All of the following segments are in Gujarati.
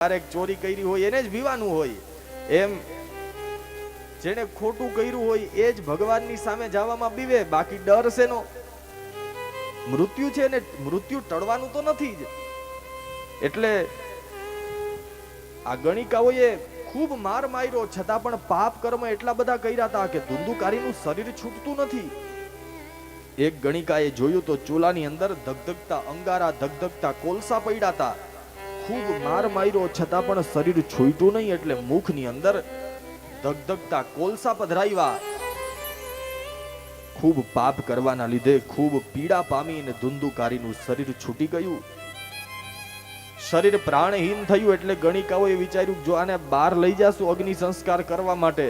ક્યારેક ચોરી કરી હોય, એને જ બીવાનું હોય. એમ જેને ખોટું કર્યું હોય, એ જ ભગવાનની સામે જવામાં બીવે. બાકી ડર શેનો? મૃત્યુ છે ને મૃત્યુ ટળવાનું તો નથી જ. એટલે આ ગણિકાઓએ ખૂબ માર માર્યો, છતાં પણ પાપ કર્મ એટલા બધા કર્યા હતા કે ધુંધુકારીનું શરીર છૂટતું નથી. એક ગણિકાએ જોયું તો ચૂલાની અંદર ધગધગતા અંગારા, ધગધગતા કોલસા પડ્યા હતા. ખૂબ માર માર્યો, છતાં પણ શરીર છૂટ્યું નહીં એટલે મુખની અંદર ધગધગતા કોલસા પધરાવ્યા. ખૂબ પાપ કરવાના લીધે ખૂબ પીડા પામી ધુંધુકારીનું શરીર છૂટી ગયું. શરીર પ્રાણહીન થયું એટલે ગણિકાઓએ વિચાર્યું, જો આને બહાર લઈ જાશું અગ્નિ સંસ્કાર કરવા માટે,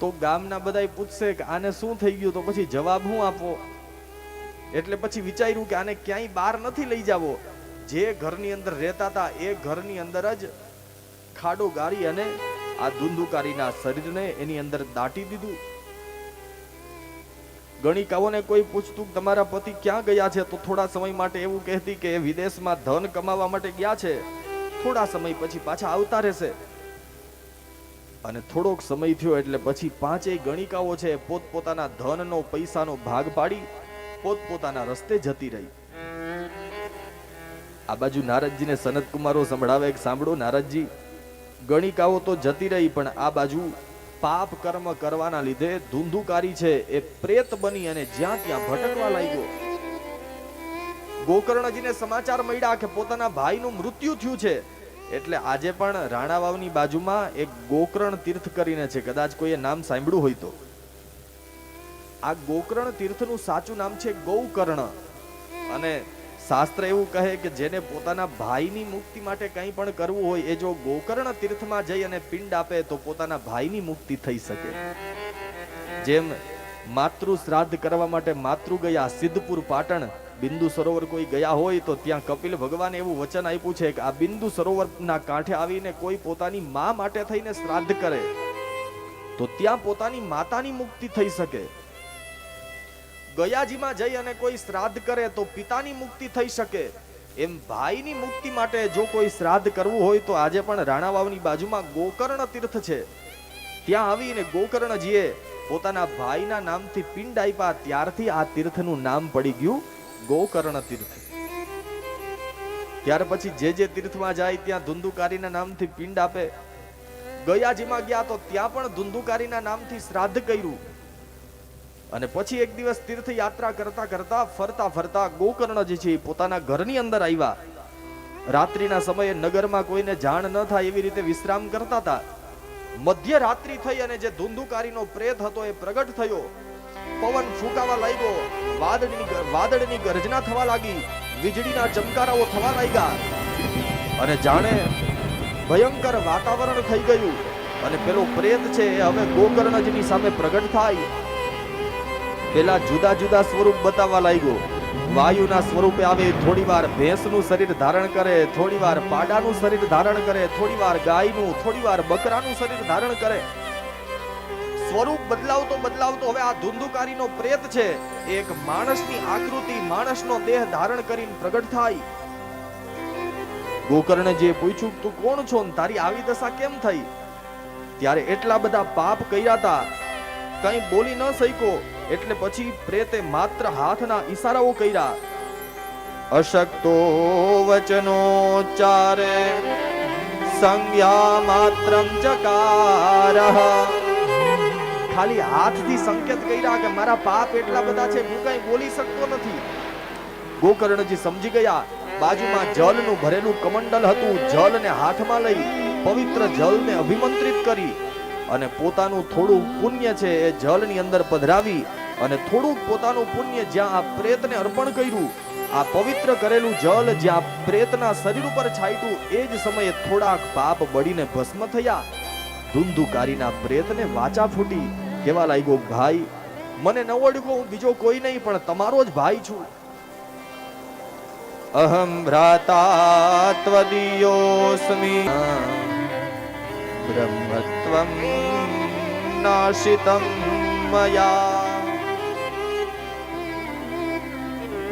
તો ગામના બધા પૂછશે કે આને શું થઈ ગયું, તો પછી જવાબ હું આપો? એટલે પછી વિચાર્યું કે આને ક્યાંય બહાર નથી લઈ જાવો. જે ઘરની અંદર રહેતા હતા એ ઘરની અંદર જ ખાડો ગારી અને આ ધુંધુકારીના શરીરને એની અંદર દાટી દીધું. ગણિકાઓને કોઈ પૂછતું તમારા પતિ ક્યાં ગયા છે, તો થોડા સમય માટે એવું કહેતી કે વિદેશમાં ધન કમાવા માટે ગયા છે. થોડા સમય પછી પાછા આવતા રહેશે. અને થોડોક સમય થયો એટલે પછી પાંચેય ગણિકાઓ છે પોતપોતાના ધનનો પૈસાનો ભાગ પાડી પોતપોતાના રસ્તે જતી રહી. આ બાજુ નારદજીને સનત કુમારો સંભળાવે કે સાંભળો, નારદજી. ગણિકાઓ તો જતી રહી, પણ આ બાજુ પાપ કર્મ કરવાના લીધે ધૂંધુકારી છે. એ પ્રેત બની અને જ્યાં ત્યાં ભટકવા લાગ્યો. ગોકર્ણજીને સમાચાર મળ્યા કે પોતાના ભાઈનું મૃત્યુ થયું છે. એટલે આજે પણ રાણાવાવની બાજુમાં એક ગોકર્ણ તીર્થ કરીને છે. કદાચ કોઈએ નામ સાંભળ્યું હોય તો. આ ગોકર્ણ તીર્થનું સાચું નામ છે ગૌકર્ણ. અને શાસ્ત્ર એવું કહે કે જેને પોતાના ભાઈની મુક્તિ માટે કંઈ પણ કરવું હોય, એ જો ગોકર્ણ તીર્થમાં જઈ અને પિંડ આપે, તો પોતાના ભાઈની મુક્તિ થઈ શકે. જેમ માતૃ શ્રાદ્ધ કરવા માટે માતૃ ગયા સિદ્ધપુર પાટણ બિંદુ સરોવર કોઈ ગયા હોય, તો ત્યાં કપિલ ભગવાને એવું વચન આપ્યું છે કે આ બિંદુ સરોવરના કાંઠે આવીને કોઈ પોતાની મા માટે થઈને શ્રાદ્ધ કરે, તો ત્યાં પોતાની માતાની મુક્તિ થઈ શકે. ગયાજીમાં જઈ અને કોઈ શ્રાદ્ધ કરે તો પિતાની મુક્તિ થઈ શકે. એમ ભાઈની મુક્તિ માટે જો કોઈ શ્રાદ્ધ કરવું હોય તો આજે પણ રાણાવાવની બાજુમાં ગોકર્ણ તીર્થ છે. ત્યાં આવીને ગોકર્ણજીએ પોતાના ભાઈના નામથી પિંડ આપ્યા, ત્યારથી આ તીર્થનું નામ પડી ગયું ગોકર્ણ તીર્થ. ત્યાર પછી જે જે તીર્થમાં જાય ત્યાં ધુંધુકારીના નામથી પિંડ આપે. ગયાજીમાં ગયા તો ત્યાં પણ ધુંધુકારીના નામથી શ્રાદ્ધ કર્યું. અને પછી એક દિવસ તીર્થયાત્રા કરતા કરતા ફરતા ફરતા ગોકર્ણ જે છે પોતાના ઘરની અંદર આવ્યા. રાત્રિના સમયે નગરમાં કોઈને જાણ ન થાય એવી રીતે વિશ્રામ કરતા હતા. મધ્ય રાત્રિ થઈ અને જે ધુંધુકારીનો પ્રેત હતો એ પ્રગટ થયો. પવન ફૂંકાવા લાગ્યો. વાદળની વાદળની ગર્જના થવા લાગી. વીજળીના ચમકારાઓ થવા લાગ્યા. અને જાણે ભયંકર વાતાવરણ થઈ ગયું. અને પેલો પ્રેત છે એ હવે ગોકર્ણજીની સામે પ્રગટ થાય. પેલા જુદા જુદા સ્વરૂપ બતાવવા લાગ્યો. વાયુના સ્વરૂપે આવે થોડી વાર ભેંસનું શરીર ધારણ કરે થોડી વાર પાડાનું શરીર ધારણ કરે થોડી વાર ગાયનું થોડી વાર બકરાનું શરીર ધારણ કરે. સ્વરૂપ બદલાવતો બદલાવતો હવે આ ધુંધુકારીનો પ્રેત છે. એક માણસની આકૃતિ માણસનો દેહ ધારણ કરીને પ્રગટ થાય. ગોકર્ણે જે પૂછ્યું, તું કોણ છો ને? તારી આવી દશા કેમ થઈ? ત્યારે એટલા બધા પાપ કર્યા હતા. કંઈ બોલી ન શક્યો. એટલે પછી પ્રેતે માત્ર હાથના ઈશારાઓ કર્યા. અશક્તો ચારે, સંજ્ઞા માત્રમ ચકાર. ખાલી હાથથી સંકેત કર્યા કે મારા પાપ એટલા બધા છે, હું કઈ બોલી શકતો નથી. ગોકર્ણજી સમજી ગયા. બાજુમાં જલનું ભરેલું કમંડલ હતું. જલને હાથમાં લઈ પવિત્ર જલને અભિમંત્રિત કરી. અને પોતાનું થોડું પુણ્ય છે એ જલની અંદર પધરાવી અને થોડુંક પોતાનું પુણ્ય જ્યાં આ પ્રેતને અર્પણ કર્યું, આ પવિત્ર કરેલું જળ જ્યાં પ્રેતના શરીર ઉપર છાંટ્યું, એ જ સમયે થોડાક પાપ બળીને ભસ્મ થયા. ધુંધુકારીના પ્રેતને વાચા ફૂટી કેવા લાગ્યો, ભાઈ, મને ન હું બીજો કોઈ નહીં, પણ તમારો જ ભાઈ છું. અહમ ભ્રાતા ત્વદીયોસ્મિ બ્રહ્મત્વમ નાશિતમ મયા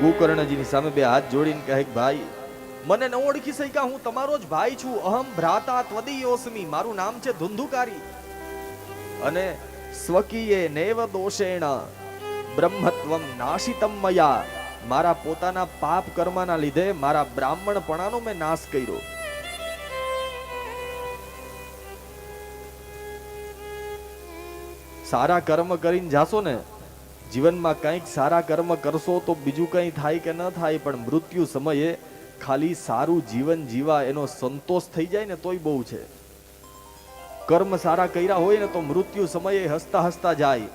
ગોકર્ણજીની સામે બે હાથ જોડીને કહે ભાઈ, મને ન ઓળખી શક્યા હું તમારો જ ભાઈ છું. અહમ ભ્રાતા ત્વદીયોસ્મી. મારું નામ છે ધુંધુકારી. અને સ્વકીય નેવ દોષેણ બ્રહ્મત્વમ નાશિતમ મયા. મારા પોતાના પાપ કર્મના લીધે મારા બ્રાહ્મણપણાનો મેં નાશ કર્યો. સારા કર્મ કરીને જાશો ને જીવનમાં કંઈક સારા કર્મ કરશો તો બીજું કંઈ થાય કે ન થાય, પણ મૃત્યુ સમયે ખાલી સારું જીવન જીવા એનો સંતોષ થઈ જાય ને તોય બહુ છે. કર્મ સારા કર્યા હોય ને તો મૃત્યુ સમયે હસતા હસતા જાય.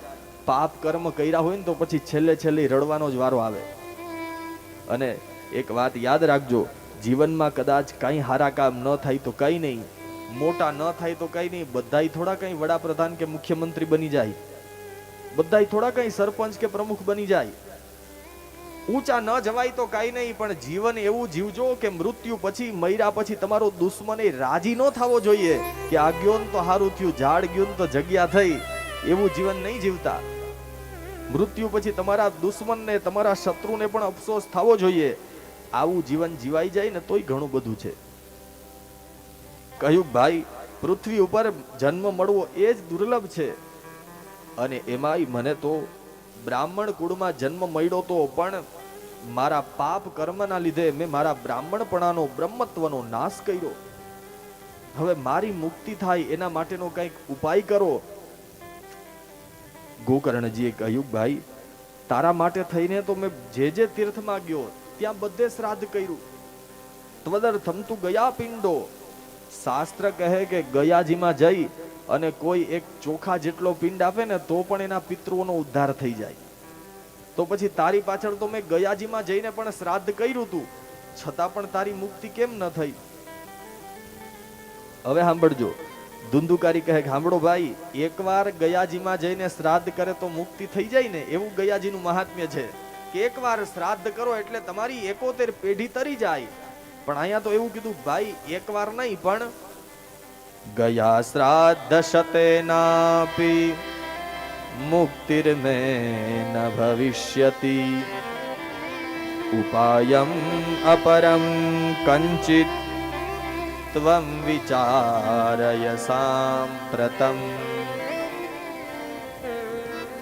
પાપ કર્મ કર્યા હોય ને તો પછી છેલ્લે છેલ્લે રડવાનો જ વારો આવે. અને એક વાત યાદ રાખજો, જીવનમાં કદાચ કાંઈ હારા કામ ન થાય તો કંઈ નહીં. મોટા ન થાય તો કંઈ નહીં, બધાય થોડા કંઈ વડાપ્રધાન કે મુખ્યમંત્રી બની જાય. બધાય થોડા કઈ સરપંચ કે પ્રમુખ બની જાય. ઊંચા ન જવાય તો કાંઈ નહીં, પણ જીવન એવું જીવજો કે મૃત્યુ પછી મૈરા પછી તમારો દુશ્મન રાજી ન થવો જોઈએ કે આ ગયો તો સારું થયું, ઝાડ ગયું તો જગ્યા થઈ, એવું જીવન નહીં જીવતા. મૃત્યુ પછી તમારા દુશ્મનને, તમારા શત્રુને પણ અફસોસ થવો જોઈએ. આવું જીવન જીવાઈ જાય ને તોય ઘણું બધું છે. કહ્યું, ભાઈ, પૃથ્વી ઉપર જન્મ મળવો એ જ દુર્લભ છે. અને એમાંય મને તો બ્રાહ્મણ કુળમાં જન્મ મળ્યો તો પણ મારા પાપ કર્મના લીધે મેં મારા બ્રાહ્મણપણાનો, બ્રહ્મત્વનો નાશ કર્યો. હવે મારી મુક્તિ થાય એના માટેનો કંઈક ઉપાય કરો. ગોકર્ણજીએ કહ્યું, ભાઈ, તારા માટે થઈને તો મેં જે જે તીર્થમાં ગયો ત્યાં બધે શ્રાદ્ધ કર્યું. ત્વદર થમતું ગયા પિંડો. શાસ્ત્ર કહે કે ગયાજીમાં જઈ અને કોઈ એક ચોખા જેટલો પિંડ આપે ને તો પણ એના પિતૃઓનો ઉદ્ધાર થઈ જાય. તો પછી તારી પાછળ તો મેં ગયાજીમાં જઈને પણ શ્રાદ્ધ કર્યું તું. છતાં પણ તારી મુક્તિ કેમ ન થઈ? હવે સાંભળજો. ધુંધુકારી કહે સાંભળો ભાઈ, એકવાર ગયાજીમાં જઈને શ્રાદ્ધ કરે તો મુક્તિ થઈ જાય ને? એવું ગયાજીનું મહાત્મ્ય છે કે એકવાર શ્રાદ્ધ કરો એટલે તમારી એકોતેર પેઢી તરી જાય. પણ અહીંયા તો એવું કીધું, ભાઈ, એકવાર નહીં, પણ ગયા શ્રાદ્ધ શતેનાપી મુક્તિર્મે ન ભવિષ્યતિ ઉપાયમ અપરમ કંચિત ત્વમ વિચારય સાંપ્રતમ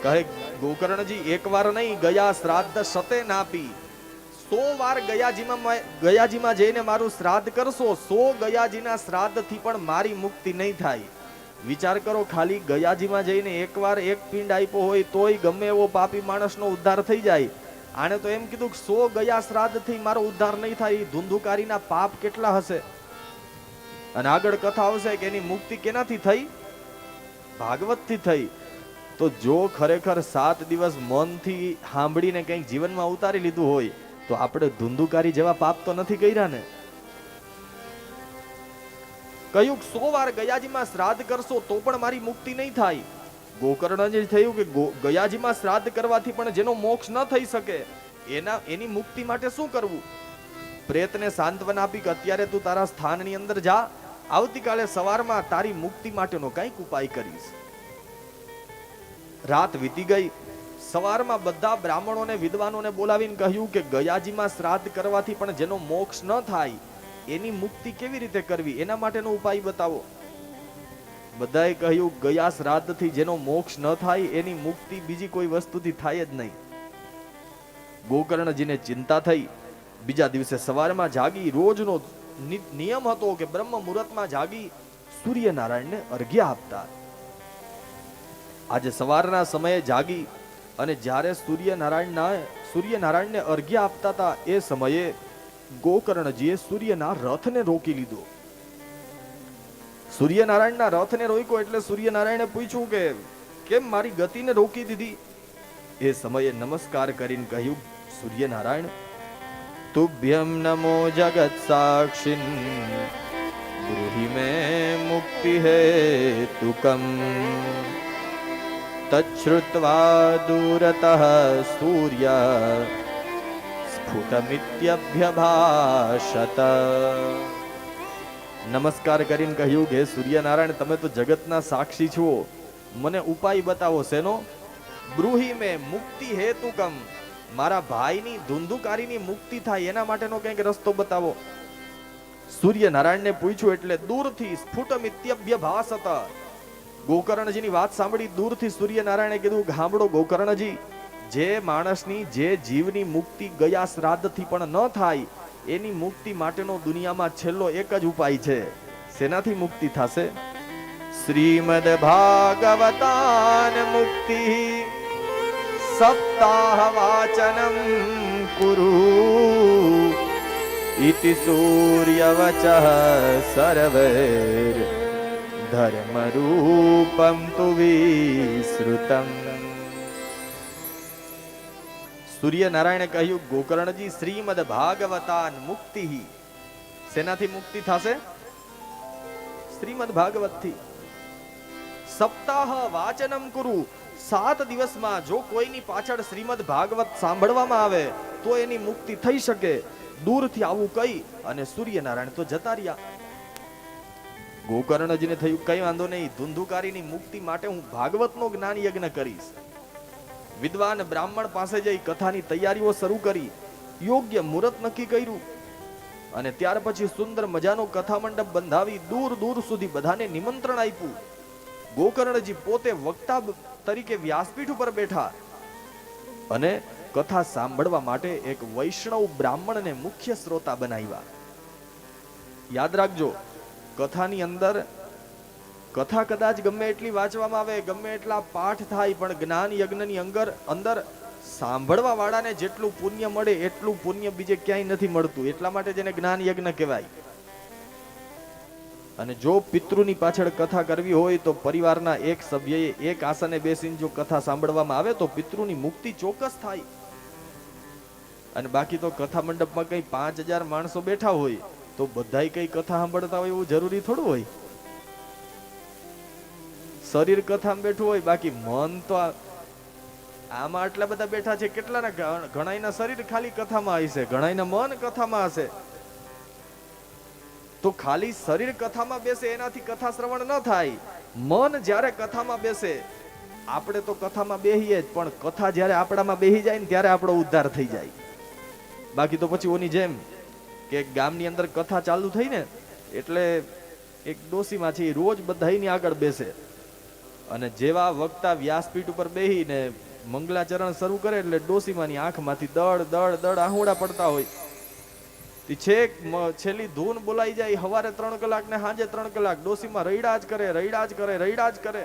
કહે ગોકર્ણજી એકવાર નહીં ગયા શ્રાદ્ધ સતે નાપી સો વાર ગયાજીમાં ગયાજીમાં જઈને મારું શ્રાદ્ધ કરશો, સો ગયાજીના શ્રાદ્ધથી પણ મારી મુક્તિ નહીં થાય. વિચાર કરો, ખાલી ગયાજીમાં જઈને એકવાર એક પિંડ આપ્યો હોય તોય ગમે એવો પાપી માણસનો ઉદ્ધાર થઈ જાય. આણે તો એમ કીધું કે સો ગયા શ્રાદ્ધથી મારો ઉદ્ધાર નહીં થાય ધુંધુકારીના પાપ કેટલા હશે? અને આગળ કથા આવશે કે એની મુક્તિ કેનાથી થઈ? ભાગવતથી થઈ. તો જો ખરેખર સાત દિવસ મનથી સાંભળીને કંઈક જીવનમાં ઉતારી લીધું હોય તો આપણે ધુંધુકારી જેવા પાપ તો નથી કર્યા ને? કહ્યું સો વાર ગયાજીમાં શ્રાદ્ધ કરશો તો પણ મારી મુક્તિ નહીં થાય. ગોકર્ણજી થયું કે ગયાજીમાં શ્રાદ્ધ કરવાથી પણ જેનો મોક્ષ ન થઈ શકે, એના એની મુક્તિ માટે શું કરવું? પ્રેતને સાંત્વન આપી કે અત્યારે તું તારા સ્થાનની અંદર જા, આવતીકાલે સવારમાં તારી મુક્તિ માટેનો કંઈક ઉપાય કરીશ. રાત વીતી ગઈ સવારમાં બધા બ્રાહ્મણોને, વિદ્વાનોને બોલાવીને કહ્યું કે ગયાજીમાં શ્રાદ્ધ કરવાથી પણ જેનો મોક્ષ ન થાય, એની મુક્તિ કેવી રીતે કરવી? એના માટેનો ઉપાય બતાવો. બધાએ કહ્યું, ગયા શ્રાદ્ધથી જેનો મોક્ષ ન થાય, એની મુક્તિ બીજી કોઈ વસ્તુથી થાય જ નહીં. ગોકર્ણજીને ચિંતા થઈ. બીજા દિવસે સવારમાં જાગી, રોજનો નિયમ હતો કે બ્રહ્મ મુહૂર્તમાં જાગી સૂર્યનારાયણને અર્ઘ્ય આપતા. આજે સવારના સમયે જાગી અને જ્યારે સૂર્યનારાયણના સૂર્યનારાયણને અર્ઘ્ય આપતા હતા, એ સમયે ગોકર્ણજીએ સૂર્યના રથને રોકી લીધો. સૂર્યનારાયણના રથને રોક્યો એટલે સૂર્યનારાયણે પૂછ્યું કે, કેમ મારી ગતિને રોકી દીધી? એ સમયે નમસ્કાર કરીને કહ્યું, સૂર્યનારાયણ, તુભ્યમ નમો જગત સાક્ષિન ગૃહિ મે મુક્તિ હેતુકમ તચ્છ્રુત્વા દૂરતઃ સૂર્ય સ્ફુટમિત્યભ્યભાષત નમસ્કાર કરીને કહ્યું કે સૂર્યનારાયણ, તમે તો જગતના સાક્ષી છો. મને ઉપાય બતાવો શેનો? બ્રુહી મે મુક્તિ હેતુ કમ. મારા ભાઈની ધુંધુકારીની મુક્તિ થાય, એના માટેનો કંઈક રસ્તો બતાવો. સૂર્યનારાયણને પૂછ્યું એટલે દૂરથી સ્ફુટમિત્યભ્ય ભાસત ગોકર્ણજીની વાત સાંભળી દૂરથી સૂર્યનારાયણે કીધું, ગામડો ગોકર્ણજી, જે માણસની, જે જીવની મુક્તિ ગયા શ્રાદ્ધથી પણ ન થાય, એની મુક્તિ માટેનો દુનિયામાં છેલ્લો એક જ ઉપાય છે. શેનાથી મુક્તિ થશે. શ્રીમદ ભાગવતાન મુક્તિ સપ્તાહ વાચનમ કુરુ. ઇતિ સૂર્યવચ સર્વૈર. ધર્મરૂપમ તુ વિશ્રુતમ સૂર્યનારાયણે કહ્યું ગોકર્ણજી શ્રીમદ ભાગવતાન મુક્તિ સેનાથી મુક્તિ થશે શ્રીમદ ભાગવતથી સપ્તાહ વાચનમ કુરુ સાત દિવસમાં જો કોઈની પાછળ શ્રીમદ ભાગવત સાંભળવામાં આવે તો એની મુક્તિ થઈ શકે દૂરથી આવું કહી અને સૂર્યનારાયણ તો જતા રહ્યા। ગોકર્ણજીને થયું કઈ વાંધો નહીં. ધુંધુકારીની મુક્તિ માટે હું ભાગવતનો જ્ઞાન યજ્ઞ કરીશ. વિદ્વાન બ્રાહ્મણ પાસે જઈ કથાની તૈયારીઓ શરૂ કરી. યોગ્ય મુહૂર્ત નક્કી કર્યું. અને ત્યાર પછી સુંદર મજાનો કથા મંડપ બંધાવી દૂર દૂર સુધી બધાને નિમંત્રણ આપ્યું. ગોકર્ણજી પોતે વક્તા તરીકે વ્યાસપીઠ ઉપર બેઠા. અને કથા સાંભળવા માટે એક વૈષ્ણવ બ્રાહ્મણને મુખ્ય શ્રોતા બનાવ્યા. યાદ રાખજો કથાની અંદર કથા કદાચ ગમે એટલી વાંચવામાં આવે, ગમે એટલા પાઠ થાય, પણ જ્ઞાન યજ્ઞની અંગર અંદર સાંભળવા વાળાને જેટલું પુણ્ય મળે, એટલું પુણ્ય બીજે ક્યાંય નથી મળતું. એટલા માટે જેને જ્ઞાન યજ્ઞ કહેવાય. અને જો પિતૃની પાછળ કથા કરવી હોય, તો પરિવારના એક સભ્યએ એક આસને બેસીને જો કથા સાંભળવામાં આવે, તો પિતૃની મુક્તિ ચોક્કસ થાય. અને બાકી તો કથા મંડપમાં કઈ પાંચ હજાર માણસો બેઠા હોય તો બધાય કઈ કથા સાંભળતા હોય એવું જરૂરી થોડું હોય? શરીર કથામાં બેઠું હોય, બાકી મન તો આમાં આટલા બધા બેઠા છે, કેટલાના ઘણાયના શરીર ખાલી કથામાં હશે ઘણાયના મન કથામાં હશે. તો ખાલી શરીર કથામાં બેસે, એનાથી કથા શ્રવણ ન થાય. મન જ્યારે કથામાં બેસે, આપણે તો કથામાં બેહીએ જ, પણ કથા જ્યારે આપણામાં બેહી જાય ને ત્યારે આપણો ઉદ્ધાર થઈ જાય. બાકી તો પછી ઓની જેમ કે ગામની અંદર કથા ચાલુ થઈ ને, એટલે એક ડોસીમાં છે રોજ બધાયની આગળ બેસે. અને જેવા વક્તા વ્યાસપીઠ ઉપર બેહીને મંગલાચરણ શરૂ કરે એટલે ડોસીમાની આંખમાંથી દળ દળ દળ આહુડા પડતા હોય. તે છેક છેલ્લી ધૂન બોલાઈ જાય, હવારે ત્રણ કલાક ને સાંજે ત્રણ કલાક ડોસીમાં રૈડા જ કરે, રૈડા જ કરે, રૈડા જ કરે.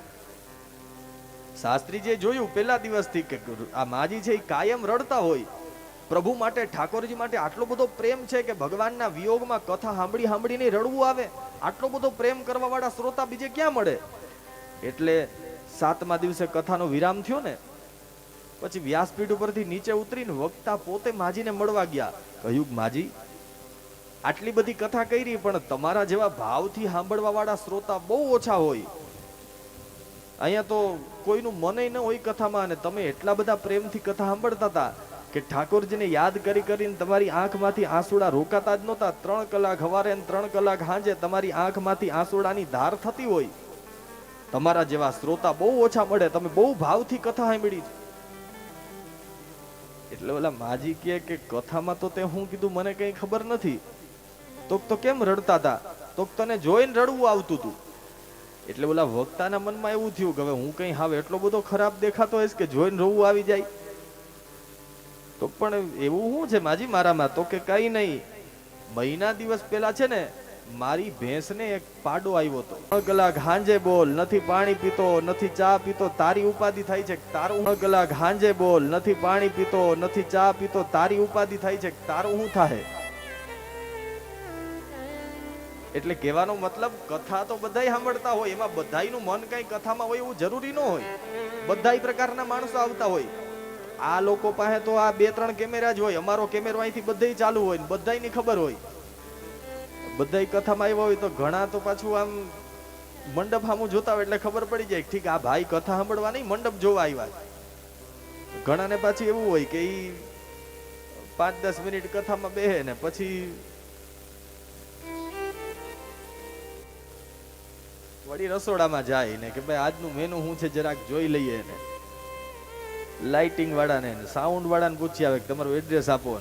શાસ્ત્રીજીએ જોયું પેલા દિવસથી કે આ માજી છે એ કાયમ રડતા હોય. પ્રભુ માટે, ઠાકોરજી માટે આટલો બધો પ્રેમ છે કે ભગવાનના વિયોગમાં કથા સાંભળી સાંભળીને રડવું આવે, આટલો બધો પ્રેમ કરવા વાળા શ્રોતા બીજે ક્યાં મળે? એટલે સાતમા દિવસે કથાનો વિરામ થયો ને, પછી વ્યાસપીઠ ઉપરથી નીચે ઉતરીને વક્તા પોતે માજીને મળવા ગયા. કહ્યું, માજી, આટલી બધી કથા કરી, પણ તમારા જેવા ભાવથી સાંભળવા વાળા શ્રોતા બહુ ઓછા હોય. અહીંયા તો કોઈનું મને ન હોય કથામાં, અને તમે એટલા બધા પ્રેમથી કથા સાંભળતા હતા. કે ઠાકોરજીને યાદ કરી કરીને તમારી આંખમાંથી આંસુડા રોકાતા જ નહોતા. ત્રણ કલાક હવારે ત્રણ કલાક સાંજે તમારી આંખમાંથી આંસુડાની ધાર થતી હોય. તમારા જેવા શ્રોતા બહુ ઓછા મળે. તમે બહુ ભાવથી કથા સાંભળી એટલે ઓલા માજી કહે કે કથામાં તો તે હું કીધું, મને કઈ ખબર નથી. તો તો કેમ રડતા હતા તો તને જોઈને રડવું આવતું હતું એટલે ઓલા વક્તાના મનમાં એવું થયું કે હવે હું કઈ હાવ એટલો બધો ખરાબ દેખાતો હોઈશ કે જોઈને રોવું આવી જાય. તો પણ એવું શું છે માજી મારામાં? તો કે કઈ નહીં. મહિના દિવસ પહેલા છે ને, મારી ભેંસને એક પાડો આવ્યો હતો. કલાક હાંજે બોલ, નથી પાણી પીતો, નથી ચા પીતો, તારી ઉપાધિ થાય છે. તારું કલાક હાંજે બોલ, નથી પાણી પીતો, નથી ચા પીતો, તારી ઉપાધિ થાય છે. તારું શું થાય એટલે કહેવાનો મતલબ, કથા તો બધાય સાંભળતા હોય. એમાં બધાયનું મન કઈ કથામાં હોય એવું જરૂરી ન હોય. બધાય પ્રકારના માણસો આવતા હોય. આ લોકો પાસે તો આ બે ત્રણ કેમેરા જ હોય. અમારો કેમેરો અહીંથી બધાય ચાલુ હોય ને બધાયની ખબર હોય. બધા કથામાં આવ્યા હોય તો ઘણા તો પાછું આમ મંડપ સામું જોતા હોય એટલે ખબર પડી જાય ઠીક, આ ભાઈ કથા સાંભળવા નહીં, મંડપ જોવા આવ્યા ઘણાને પાછી એવું હોય કે ઈ પાંચ દસ મિનિટ કથામાં બેહે ને પછી વળી રસોડામાં જાય ને કે ભાઈ આજનું મેનુ શું છે જરાક જોઈ લઈએ ને. લાઇટિંગ વાળાને સાઉન્ડ વાળાને પૂછી આવે કે તમારું એડ્રેસ આપો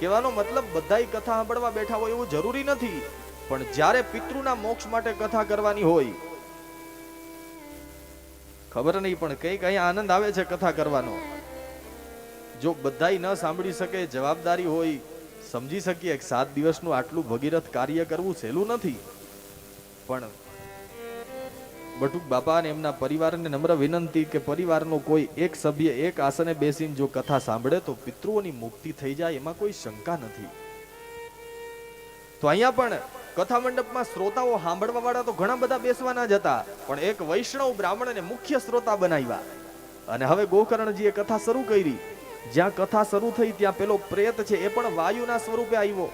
કહેવાનો મતલબ બધાય કથા સાંભળવા બેઠા હોય એવું જરૂરી નથી. પણ જ્યારે પિતૃના મોક્ષ માટે કથા કરવાની હોય, ખબર નહીં પણ કઈ કઈ આનંદ આવે છે કથા કરવાનો. જો બધાય ન સાંભળી શકે, જવાબદારી હોય, સમજી શકીએ સાત દિવસનું આટલું ભગીરથ કાર્ય કરવું સહેલું નથી. પણ બટુક બાપા અને એમના પરિવારને નમ્ર વિનંતી કે પરિવારનો કોઈ એક સભ્ય એક આસને બેસીને જો કથા સાંભળે તો પિતૃઓની મુક્તિ થઈ જાય, એમાં કોઈ શંકા નથી. તો અહીંયા પણ કથા મંડપમાં શ્રોતાઓ સાંભળવા વાળા તો ઘણા બધા બેસવાના જ હતા, પણ એક વૈષ્ણવ બ્રાહ્મણને મુખ્ય શ્રોતા બનાવ્યા. અને હવે ગોકર્ણજીએ કથા શરૂ કરી. જ્યાં કથા શરૂ થઈ ત્યાં પેલો પ્રેત છે, એ પણ વાયુના સ્વરૂપે આવ્યો.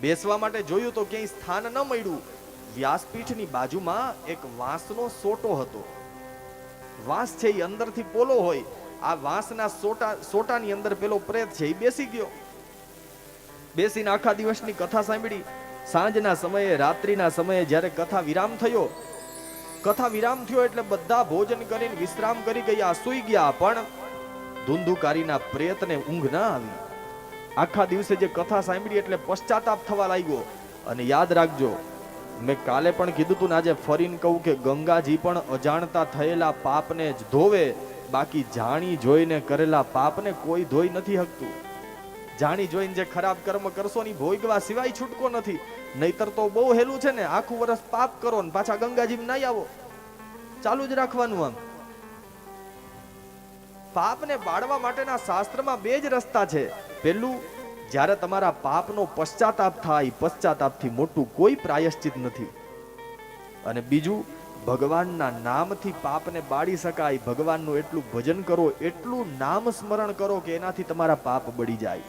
બેસવા માટે જોયું તો ક્યાંય સ્થાન ન મળ્યું. વ્યાસપીઠની બાજુમાં એક વાંસનો સોટો હતો. વાંસ છે એ અંદરથી પોલો હોય. આ વાંસના સોટા, સોટાની અંદર પેલો પ્રેત છે એ બેસી ગયો. બેસીને આખા દિવસની કથા સાંભળી. સાંજના સમયે, રાત્રિના સમયે જ્યારે કથા વિરામ થયો, કથા વિરામ થયો એટલે બધા ભોજન કરીને વિશ્રામ કરી ગયા, સૂઈ ગયા, પણ ધુંધુકારીના પ્રેતને ઊંઘ ના આવી. આખા દિવસે જે કથા સાંભળી એટલે પશ્ચાતાપ થવા લાગ્યો. અને યાદ રાખજો મેં કાલે પણ કીધું તું ને આજે ફરીને કહું કે ગંગાજી પણ અજાણતા થયેલા પાપને જ ધોવે. બાકી જાણી જોઈને કરેલા પાપને કોઈ ધોઈ નથી હકતું. જાણી જોઈને જે ખરાબ કર્મ કરશો ની ભોગવા સિવાય છૂટકો નથી. નહીતર તો બહુ હેલું છે ને, આખું વર્ષ પાપ કરો ને પાછા ગંગાજી નહીં આવો. ચાલુ જ રાખવાનું આમ. પાપને બાળવા માટેના શાસ્ત્રમાં બે જ રસ્તા છે. પહેલું જ્યારે તમારા પાપનો પશ્ચાતાપ થાય, પશ્ચાતાપથી મોટું કોઈ પ્રાયશ્ચિત નથી. અને બીજું, ભગવાનના નામથી પાપને બાળી શકાય, ભગવાનનું એટલું ભજન કરો, એટલું નામ સ્મરણ કરો કે એનાથી તમારા પાપ બળી જાય.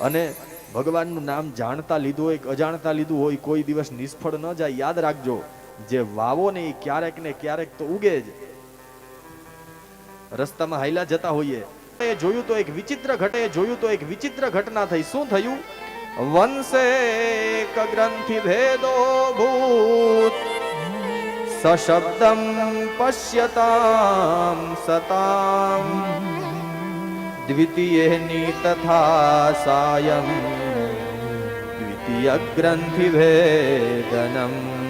અને ભગવાનનું નામ જાણતા લીધું હોય કે અજાણતા લીધું હોય, કોઈ દિવસ નિષ્ફળ ન જાય, યાદ રાખજો, જે વાવો ને એ ક્યારેક ને ક્યારેક તો ઉગે જ. રસ્તામાં હાઈલા જતા હોઈએ. એ જોયું તો એક વિચિત્ર ઘટે, જોયું તો એક વિચિત્ર ઘટના થઈ. શું થયું? વંશે એક ગ્રંથિ ભેદો ભૂત. સશબ્દમ પશ્યતામ સતામ. દ્વિતીયેની તથા સાયમ. દ્વિતીય ગ્રંથિ ભેદનમ.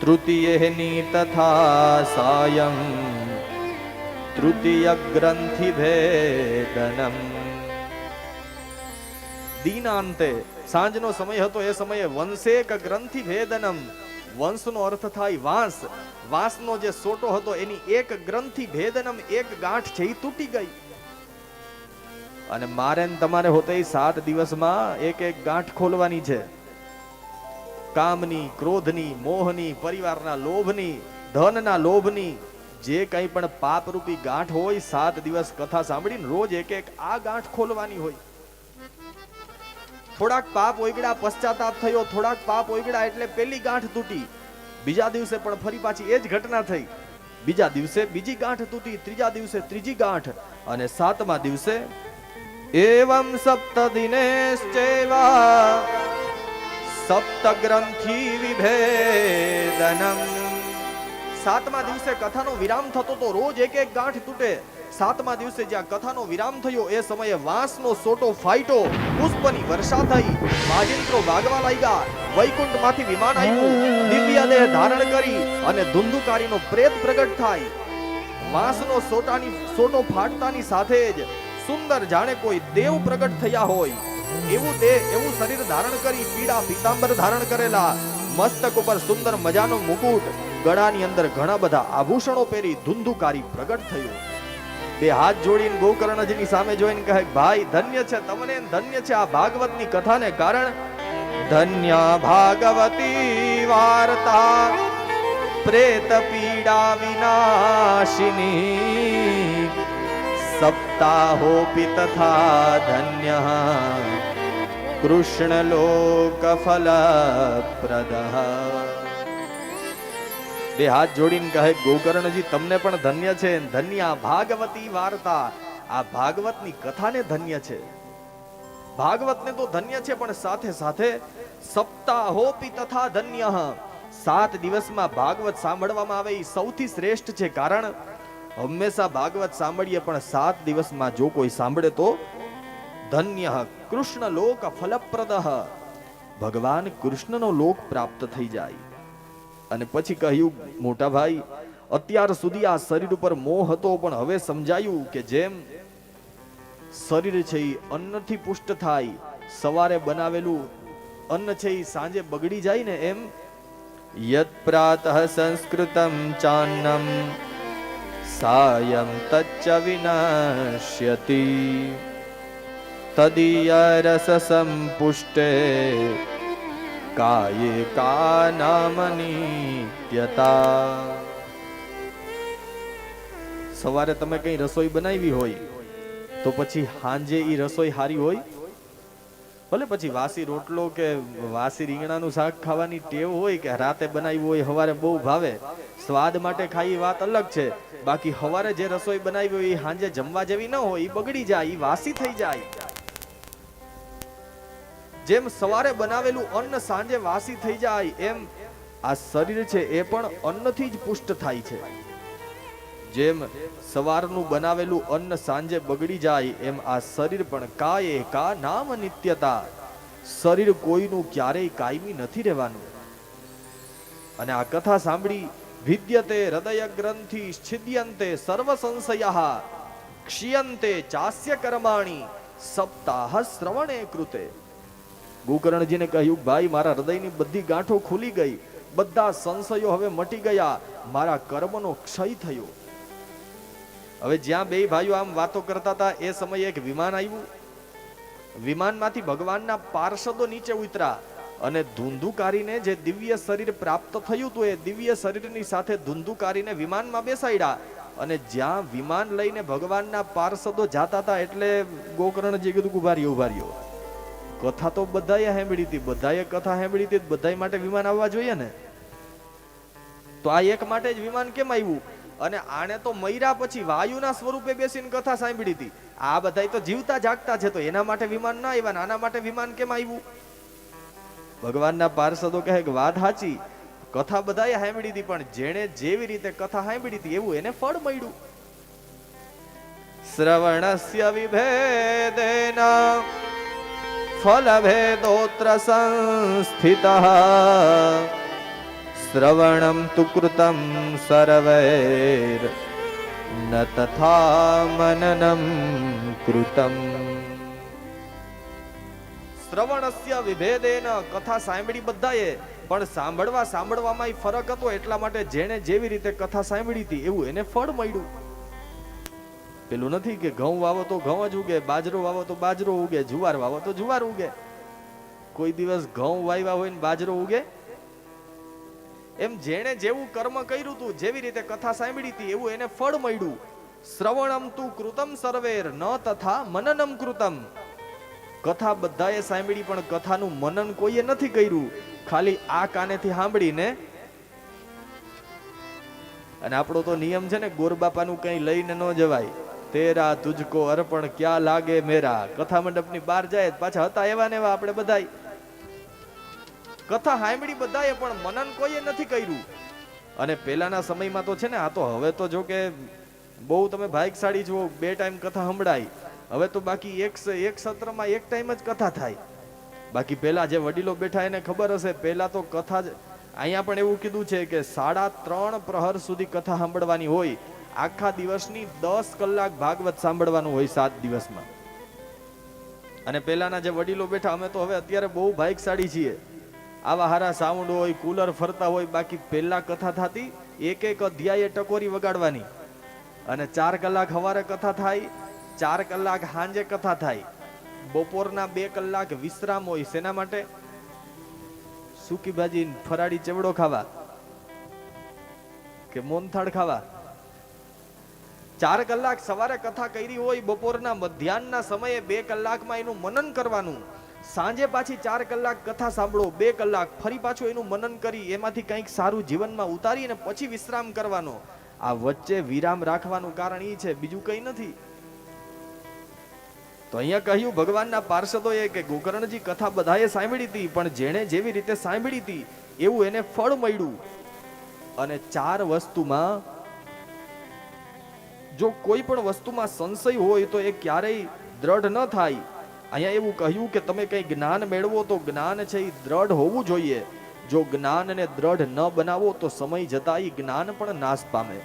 તૃતીયેની તથા સાયમ. તૃતીય ગ્રંથિ ભેદનમ દીનાંતે સાંજનો સમય હતો એ સમયે વંશેક ગ્રંથિ ભેદનમ વંશનો અર્થ થાય વાંસ વાંસનો જે સોટો હતો એની એક ગ્રંથિ ભેદનમ એક ગાંઠ છે એ તૂટી ગઈ અને મારે તમારે હોતે સાત દિવસમાં એક એક ગાંઠ ખોલવાની છે કામની ક્રોધની મોહની પરિવારના લોભની ધનના લોભની જે કંઈ પણ પાપરૂપી ગાંઠ હોય, સાત દિવસ કથા સાંભળીને રોજ એક એક આ ગાંઠ ખોલવાની હોય. થોડાક પાપ ઓગળ્યા પશ્ચાતાપ થયો, થોડાક પાપ ઓગળ્યા એટલે પેલી ગાંઠ તૂટી. બીજા દિવસે પણ ફરી પાછી એ જ ઘટના થઈ. બીજા દિવસે બીજી ગાંઠ તૂટી, ત્રીજા દિવસે ત્રીજી ગાંઠ અને સાતમા દિવસે એવમ સપ્ત દિનેશ્ચેવા સપ્ત ગ્રંથિ વિભેદનમ. સાતમા દિવસે કથાનો વિરામ થતો તો રોજ એક એક ગાંઠ તૂટે. સાતમા દિવસે જ્યાં કથાનો વિરામ થયો, એ સમયે વાંસનો સોટો ફાઈટો, પુષ્પની વર્ષા થઈ. વાજિંત્રો વાગવા લાગ્યા. વૈકુંઠમાંથી વિમાન આવ્યું. દિવ્ય દેહ ધારણ કરી અને ધુંધુકારીનો પ્રેત પ્રગટ થાય. વાંસનો સોટાની, સોટો ફાટતાની સાથે જ સુંદર જાણે કોઈ દેવ પ્રગટ થયા હોય. એવું દેહ એવું શરીર ધારણ કરી પીળા પીતાંબર ધારણ કરેલા. મસ્તક ઉપર સુંદર મજાનો મુકુટ. ગળાની અંદર ઘણા બધા આભૂષણો પહેરી ધુંધુકારી પ્રગટ થયું. બે હાથ જોડીને ગોકર્ણજીની સામે જોઈને કહે, ભાઈ, ધન્ય છે તમને, ધન્ય છે આ ભાગવતની કથાને કારણ ધન્ય ભાગવતી વાર્તા. પ્રેત પીડા વિનાશિની સપ્તાહોપી તથા ધન્ય. કૃષ્ણ લોક ફલ બે હાથ જોડીને કહે, ગોકર્ણજી, તમને પણ ધન્ય છે. ધન્ય ભાગવતી વાર્તા. આ ભાગવતની કથાને ધન્ય છે. ભાગવતને તો ધન્ય છે, પણ સાથે સાથે સપ્તાહોપી તથા ધન્ય. સાત દિવસમાં ભાગવત સાંભળવામાં આવે એ સૌથી શ્રેષ્ઠ છે, કારણ હંમેશા ભાગવત સાંભળીએ, પણ સાત દિવસમાં જો કોઈ સાંભળે તો ધન્ય. કૃષ્ણ લોક ફલપ્રદ. ભગવાન કૃષ્ણનો લોક પ્રાપ્ત થઈ જાય. અને પછી કહ્યું, મોટા ભાઈ, અત્યાર સુધી આ શરીર ઉપર મોહ હતો, પણ હવે સમજાયું કે જેમ શરીર છે એ અન્નથી પુષ્ટ થાય, સવારે બનાવેલું અન્ન છે એ સાંજે બગડી જાય ને એમ, યત પ્રાતઃ સંસ્કૃતમ ચાન્નમ, સાયં તચ્ચ વિનાશ્યતિ, તદીય રસ સંપુષ્ટે કાયે કા નામનિત્યતા સવારે તમે કઈ રસોઈ બનાવી હોય, તો પછી હાંજે એ રસોઈ હારી હોય? ભલે પછી વાસી રોટલો કે વાસી રીંગણાનું શાક ખાવાની ટેવ હોય કે રાતે બનાવ્યું હોય, હવારે બહુ ભાવે. સ્વાદ માટે ખાઈ વાત અલગ છે. બાકી હવારે જે રસોઈ બનાવી હોય એ હાંજે જમવા જેવી ન હોય એ બગડી જાય એ વાસી થઈ જાય. જેમ સવારે બનાવેલું અન્ન સાંજે વાસી થઈ જાય, એમ આ શરીર છે એ પણ અન્નથી જ પુષ્ટ થાય છે. જેમ સવારનું બનાવેલું અન્ન સાંજે બગડી જાય, એમ આ શરીર પણ કાયે કા નામ નિત્યતા. શરીર કોઈનું ક્યારેય કાયમી નથી રહેવાનું. અને આ કથા સાંભળી વિદ્યતે હૃદય ગ્રંથિ છિદ્યંતે સર્વ સંશયા, ક્ષિયંતે ચાસ્ય કર્માણી, સપ્તાહ શ્રવણે કૃતે. ગોકર્ણજીને કહ્યું, ભાઈ, મારા હૃદયની બધી ગાંઠો ખુલી ગઈ. બધા સંશયો હવે મટી ગયા. મારા કર્મનો ક્ષય થયો. હવે જ્યાં બે ભાઈઓ આમ વાતો કરતા હતા, એ સમયે એક વિમાન આવ્યું. વિમાનમાંથી ભગવાનના પાર્ષદો નીચે ઉતર્યા અને ધુંધુકારીને જે દિવ્ય શરીર પ્રાપ્ત થયું હતું, એ દિવ્ય શરીરની સાથે ધુંધુકારીને વિમાનમાં બેસાડ્યા. અને જ્યાં વિમાન લઈને ભગવાનના પાર્ષદો જાતા હતા, એટલે ગોકર્ણજી કીધું કે ઊભા રહ્યો. કથા તો બધાએ સાંભળી હતી. બધાએ કથા સાંભળી હતી બધાય માટે વિમાન આવવા જોઈએ ને. તો આ એક માટે જ વિમાન કેમ આવ્યું? અને આને તો મૈરા પછી વાયુના સ્વરૂપે બેસીને કથા સાંભળી હતી. આ બધાય તો જીવતા જાગતા છે, તો એના માટે વિમાન ના આવ્યા આના માટે વિમાન કેમ આવ્યું? ભગવાનના પાર્ષદો કહે કે વાત સાચી. કથા બધાએ સાંભળી હતી, પણ જેણે જેવી રીતે કથા સાંભળી હતી, એવું એને ફળ મળ્યું. શ્રવણસ્ય વિભેદેન સંસ્થિતઃ શ્રવણમ તુ કૃતમ સર્વૈર ન તથા મનનમ કૃતમ શ્રવણસ્ય વિભેદેન કથા સાંભળી બધાએ, પણ સાંભળવા સાંભળવામાં ફરક હતો એટલા માટે જેણે જેવી રીતે કથા સાંભળી હતી, એવું એને ફળ મળ્યું. પેલું નથી કે ઘઉં વાવો તો ઘઉં જ ઉગે, બાજરો વાવો તો બાજરો ઉગે, જુવાર વાવો તો જુવાર ઉગે. કોઈ દિવસ ઘઉં વાવ્યા હોય ને બાજરો ઉગે? એમ જેણે જેવું કર્મ કર્યું હતું જેવી રીતે કથા સાંભળી હતી એવું એને ફળ મળ્યું. શ્રવણમ તું કૃતમ સર્વેર, ન તથા મનનમ કૃતમ. કથા બધાએ સાંભળી, પણ કથાનું મનન કોઈએ નથી કર્યું. ખાલી આ કાનેથી સાંભળીને અને આપણો તો નિયમ છે ને, ગોરબાપાનું કઈ લઈને ન જવાય. તેરા તુજકો અર્પણ ક્યાં લાગે મેરા? કથા મંડપની બહાર જાય પાછા હતા એવા ને એવા આપણે બધા કથા સાંભળી બધાએ પણ મનન કોઈએ નથી કર્યું. અને પહેલાના સમયમાં તો છે ને, આ તો હવે તો જો કે બહુ તમે ભાઈકશાળી જુઓ, બે ટાઈમ કથા સંભળાય. હવે તો બાકી એક એક સત્રમાં એક ટાઈમ જ કથા થાય. બાકી પહેલા જે વડીલો બેઠા એને ખબર હશે, પહેલા તો કથા જ અહીંયા પણ એવું કીધું છે કે સાડા ત્રણ પ્રહર સુધી કથા સાંભળવાની હોય. આખા દિવસની દસ કલાક ભાગવત સાંભળવાનું હોય સાત દિવસમાં. અને પહેલાના જે વડીલો બેઠા, અમે તો હવે અત્યારે બહુ ભાગ્યશાળી છીએ. આવા હારા સાઉન્ડ હોય કુલર ફરતા હોય, બાકી પહેલા કથા થતી, એક એક અધ્યાયે ટકોરી વગાડવાની. અને ચાર કલાક હવારે કથા થાય, ચાર કલાક સાંજે કથા થાય. બપોરના બે કલાક વિશ્રામ હોય, શેના માટે? સૂકી ભાજી ફરાળી ચેવડો ખાવા કે મોનથાળ ખાવા? ચાર કલાક સવારે કથા કરી હોય, બપોરના મધ્યાહનના સમયે બે કલાકમાં એનું મનન કરવાનું. સાંજે પાછી ચાર કલાક કથા સાંભળો, બે કલાક ફરી પાછું એનું મનન કરી, એમાંથી કંઈક સારું જીવનમાં ઉતારી અને પછી વિશ્રામ કરવાનો. આ વચ્ચે વિરામ રાખવાનું કારણ એ છે, બીજું કંઈ નથી. તો અહીંયા કહ્યું ભગવાનના પાર્ષદોએ કે ગોકર્ણજી કથા બધાએ સાંભળી હતી, પણ જેણે જેવી રીતે સાંભળી હતી, એવું એને ફળ મળ્યું. અને ચાર વસ્તુમાં જો કોઈ પણ વસ્તુમાં સંશય હોય તો એ ક્યારેય દ્રઢ ન થાય. અહીંયા એવું કહ્યું કે તમે કંઈ જ્ઞાન મેળવો તો જ્ઞાન છે એ દ્રઢ હોવું જોઈએ. જો જ્ઞાનને દ્રઢ ન બનાવો તો સમય જતા એ જ્ઞાન પણ નાશ પામે.